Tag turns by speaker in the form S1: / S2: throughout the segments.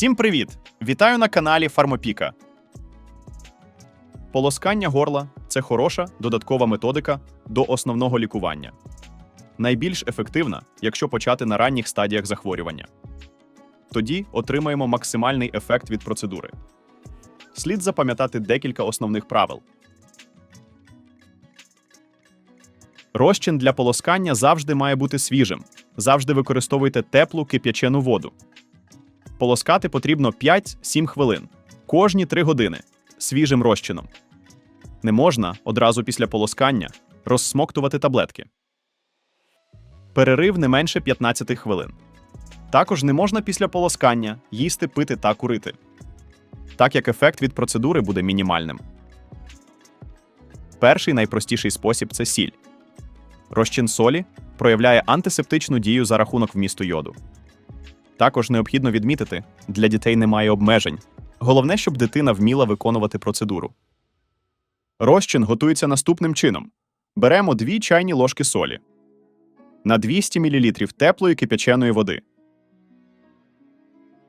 S1: Всім привіт! Вітаю на каналі Фармопіка. Полоскання горла це хороша додаткова методика до основного лікування. Найбільш ефективна, якщо почати на ранніх стадіях захворювання. Тоді отримаємо максимальний ефект від процедури. Слід запам'ятати декілька основних правил. Розчин для полоскання завжди має бути свіжим. Завжди використовуйте теплу кип'ячену воду. Полоскати потрібно 5-7 хвилин кожні 3 години свіжим розчином. Не можна одразу після полоскання розсмоктувати таблетки. Перерив не менше 15 хвилин. Також не можна після полоскання їсти, пити та курити, так як ефект від процедури буде мінімальним. Перший найпростіший спосіб це сіль. Розчин солі проявляє антисептичну дію за рахунок вмісту йоду. Також необхідно відмітити, для дітей немає обмежень. Головне, щоб дитина вміла виконувати процедуру. Розчин готується наступним чином: беремо 2 чайні ложки солі на 200 мл теплої кип'яченої води.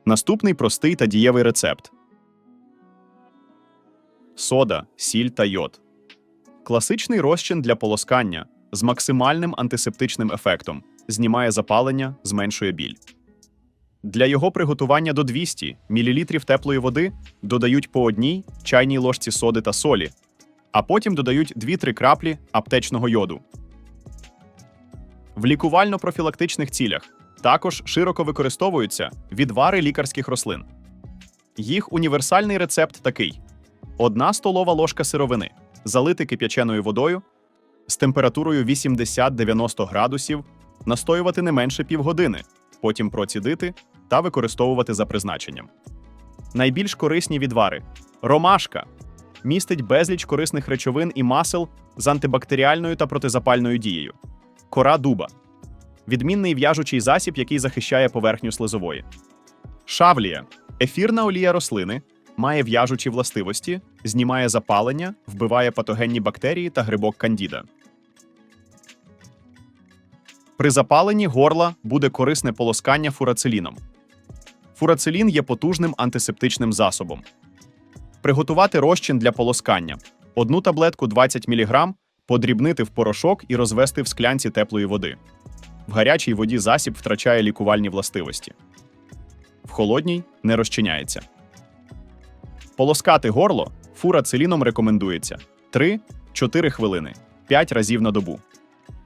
S1: Наступний простий та дієвий рецепт: сода, сіль та йод. Класичний розчин для полоскання з максимальним антисептичним ефектом знімає запалення, зменшує біль. Для його приготування до 200 мл теплої води додають по одній чайній ложці соди та солі, а потім додають 2-3 краплі аптечного йоду. В лікувально-профілактичних цілях також широко використовуються відвари лікарських рослин. Їх універсальний рецепт такий: 1 столова ложка сировини залити кип'яченою водою з температурою 80-90 градусів, настоювати не менше півгодини, потім процідити та використовувати за призначенням. Найбільш корисні відвари ромашка містить безліч корисних речовин і масел з антибактеріальною та протизапальною дією, кора дуба відмінний в'яжучий засіб, який захищає поверхню слизової. Шавлія ефірна олія рослини має в'яжучі властивості, знімає запалення, вбиває патогенні бактерії та грибок кандіда. При запаленні горла буде корисне полоскання фурациліном. Фурацилін є потужним антисептичним засобом. Приготувати розчин для полоскання. Одну таблетку 20 мг подрібнити в порошок і розвести в склянці теплої води. В гарячій воді засіб втрачає лікувальні властивості. В холодній не розчиняється. Полоскати горло фурациліном рекомендується 3-4 хвилини 5 разів на добу.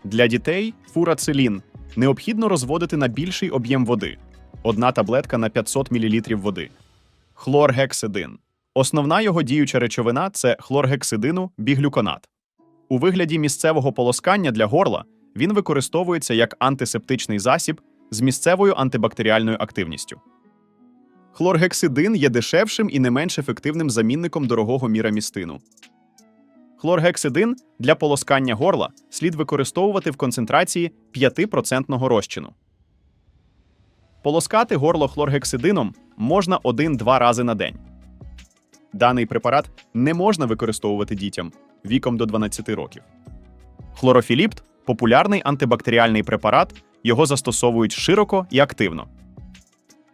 S1: Для дітей фурацилін необхідно розводити на більший об'єм води одна таблетка на 500 мл води. Хлоргексидин. Основна його діюча речовина це хлоргексидину біглюконат. У вигляді місцевого полоскання для горла він використовується як антисептичний засіб з місцевою антибактеріальною активністю. Хлоргексидин є дешевшим і не менш ефективним замінником дорогого мірамістину. Хлоргексидин для полоскання горла слід використовувати в концентрації 5% розчину. Полоскати горло хлоргексидином можна 1-2 рази на день. Даний препарат не можна використовувати дітям віком до 12 років. Хлорофіліпт популярний антибактеріальний препарат, його застосовують широко і активно.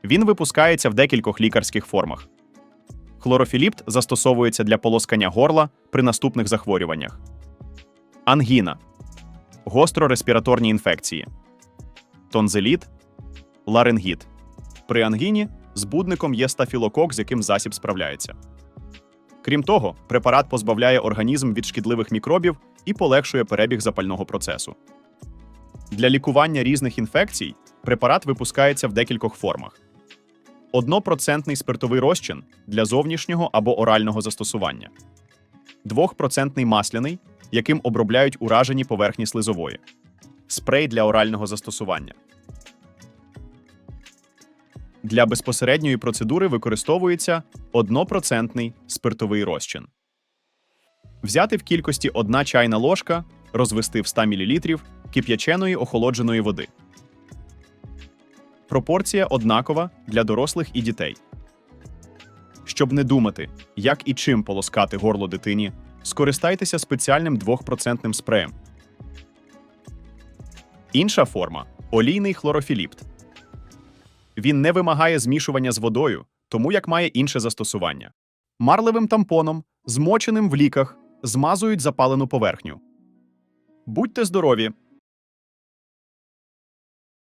S1: Він випускається в декількох лікарських формах. Хлорофіліпт застосовується для полоскання горла при наступних захворюваннях: ангіна, гострореспіраторні інфекції, тонзиліт, ларингіт. При ангіні збудником є стафілокок, з яким засіб справляється. Крім того, препарат позбавляє організм від шкідливих мікробів і полегшує перебіг запального процесу. Для лікування різних інфекцій препарат випускається в декількох формах: однопроцентний спиртовий розчин для зовнішнього або орального застосування, двохпроцентний масляний, яким обробляють уражені поверхні слизової, спрей для орального застосування. Для безпосередньої процедури використовується однопроцентний спиртовий розчин. Взяти в кількості 1 чайна ложка, розвести в 100 мл кип'яченої охолодженої води. Пропорція однакова для дорослих і дітей. Щоб не думати, як і чим полоскати горло дитині, скористайтеся спеціальним 2% спреєм. Інша форма олійний хлорофіліпт. Він не вимагає змішування з водою, тому як має інше застосування. Марливим тампоном, змоченим в ліках, змазують запалену поверхню. Будьте здорові!